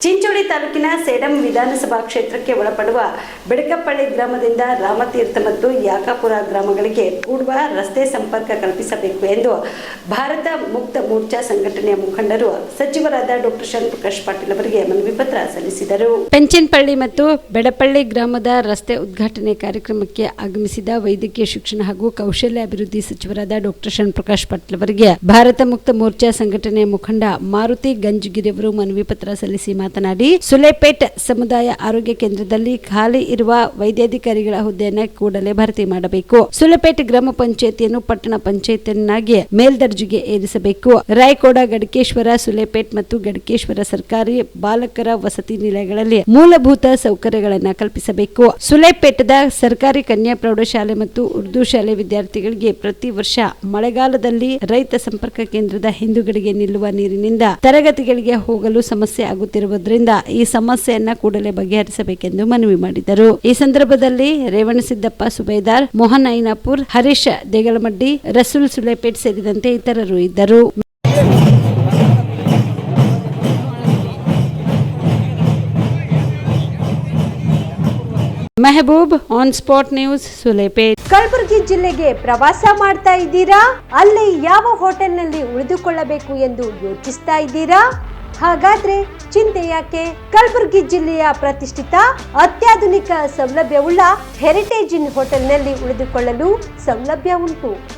ಚಿಂಚೋಳಿ ತಾಲೂಕಿನ ಸೇಡಂ ವಿಧಾನಸಭಾ ಕ್ಷೇತ್ರಕ್ಕೆ ಒಳಪಡುವ ಬೆಡಕಪ್ಪಳ್ಳಿ ಗ್ರಾಮದಿಂದ ರಾಮತೀರ್ಥ ಮತ್ತು ಯಾಕಾಪುರ ಗ್ರಾಮಗಳಿಗೆ ಕೂಡುವ ರಸ್ತೆ ಸಂಪರ್ಕ ಕಲ್ಪಿಸಬೇಕು ಎಂದು ಭಾರತ ಮುಕ್ತ ಮೋರ್ಚಾ ಸಂಘಟನೆಯ ಮುಖಂಡರು ಸಚಿವರಾದ ಡಾಕ್ಟರ್ ಶರಣಪ್ರಕಾಶ್ ಪಾಟೀಲ್ ಅವರಿಗೆ ಮನವಿ ಪತ್ರ ಸಲ್ಲಿಸಿದರು. ಪೆಂಚನಪಳ್ಳಿ ಮತ್ತು ಬೆಡಪಳ್ಳಿ ಗ್ರಾಮದ ರಸ್ತೆ ಉದ್ಘಾಟನೆ ಕಾರ್ಯಕ್ರಮಕ್ಕೆ ಆಗಮಿಸಿದ ವೈದ್ಯಕೀಯ ಶಿಕ್ಷಣ ಹಾಗೂ ಕೌಶಲ್ಯ ಅಭಿವೃದ್ಧಿ ಸಚಿವರಾದ ಡಾಕ್ಟರ್ ಶರಣಪ್ರಕಾಶ್ ಪಾಟೀಲ್ ಅವರಿಗೆ ಭಾರತ ಮುಕ್ತ ಮೋರ್ಚಾ ಸಂಘಟನೆಯ ಮುಖಂಡ ಮಾರುತಿ ಗಂಜಗಿರಿ ಅವರು ಮನವಿ ಪತ್ರ ಸಲ್ಲಿಸಿ ಮಾತನಾಡಿ, ಸುಲೇಪೇಟ್ ಸಮುದಾಯ ಆರೋಗ್ಯ ಕೇಂದ್ರದಲ್ಲಿ ಖಾಲಿ ಇರುವ ವೈದ್ಯಾಧಿಕಾರಿಗಳ ಹುದ್ದೆಯನ್ನು ಕೂಡಲೇ ಭರ್ತಿ ಮಾಡಬೇಕು. ಸುಲೇಪೇಟ್ ಗ್ರಾಮ ಪಂಚಾಯತಿಯನ್ನು ಪಟ್ಟಣ ಪಂಚಾಯತಿಯನ್ನಾಗಿ ಮೇಲ್ದರ್ಜೆಗೆ ಏರಿಸಬೇಕು. ರಾಯಕೋಡ, ಗಡಕೇಶ್ವರ, ಸುಲೇಪೇಟ್ ಮತ್ತು ಗಡಕೇಶ್ವರ ಸರ್ಕಾರಿ ಬಾಲಕರ ವಸತಿ ನಿಲಯಗಳಲ್ಲಿ ಮೂಲಭೂತ ಸೌಕರ್ಯಗಳನ್ನು ಕಲ್ಪಿಸಬೇಕು. ಸುಲೇಪೇಟದ ಸರ್ಕಾರಿ ಕನ್ಯಾ ಪ್ರೌಢಶಾಲೆ ಮತ್ತು ಉರ್ದು ಶಾಲೆ ವಿದ್ಯಾರ್ಥಿಗಳಿಗೆ ಪ್ರತಿ ವರ್ಷ ಮಳೆಗಾಲದಲ್ಲಿ ರೈತ ಸಂಪರ್ಕ ಕೇಂದ್ರದ ಹಿಂದುಗಡೆಗೆ ನಿಲ್ಲುವ ನೀರಿನಿಂದ ತರಗತಿಗಳಿಗೆ ಹೋಗಲು ಸಮಸ್ಯೆ ಆಗುತ್ತಿರುವುದರಿಂದ ಈ ಸಮಸ್ಯೆಯನ್ನ ಕೂಡಲೇ ಬಗೆಹರಿಸಬೇಕೆಂದು ಮನವಿ ಮಾಡಿದರು. ಈ ಸಂದರ್ಭದಲ್ಲಿ ರೇವಣಸಿದ್ದಪ್ಪ ಸುಬೇದಾರ್, ಮೋಹನ್ ಐನಾಪುರ್, ಹರೀಶ್ ದೇಗಲಮಡ್ಡಿ, ರಸೂಲ್ ಸುಲೇಪೇಟ್ ಸೇರಿದಂತೆ ಇತರರು ಇದ್ದರು. Mehboob, on spot news Sulepet Kalaburagi ಜಿಲ್ಲೆಗೆ ಪ್ರವಾಸ ಮಾಡ್ತಾ ಇದ್ದೀರಾ? ಅಲ್ಲಿ ಯಾವ ಹೋಟೆಲ್ನಲ್ಲಿ ಉಳಿದುಕೊಳ್ಳಬೇಕು ಎಂದು ಯೋಚಿಸ್ತಾ ಇದ್ದೀರಾ? ಹಾಗಾದ್ರೆ ಚಿಂತೆ ಯಾಕೆ? ಕಲಬುರಗಿ ಜಿಲ್ಲೆಯ ಪ್ರತಿಷ್ಠಿತ ಅತ್ಯಾಧುನಿಕ ಸೌಲಭ್ಯವುಳ್ಳ ಹೆರಿಟೇಜ್ ಇನ್ ಹೋಟೆಲ್ನಲ್ಲಿ ಉಳಿದುಕೊಳ್ಳಲು ಸೌಲಭ್ಯ ಉಂಟು.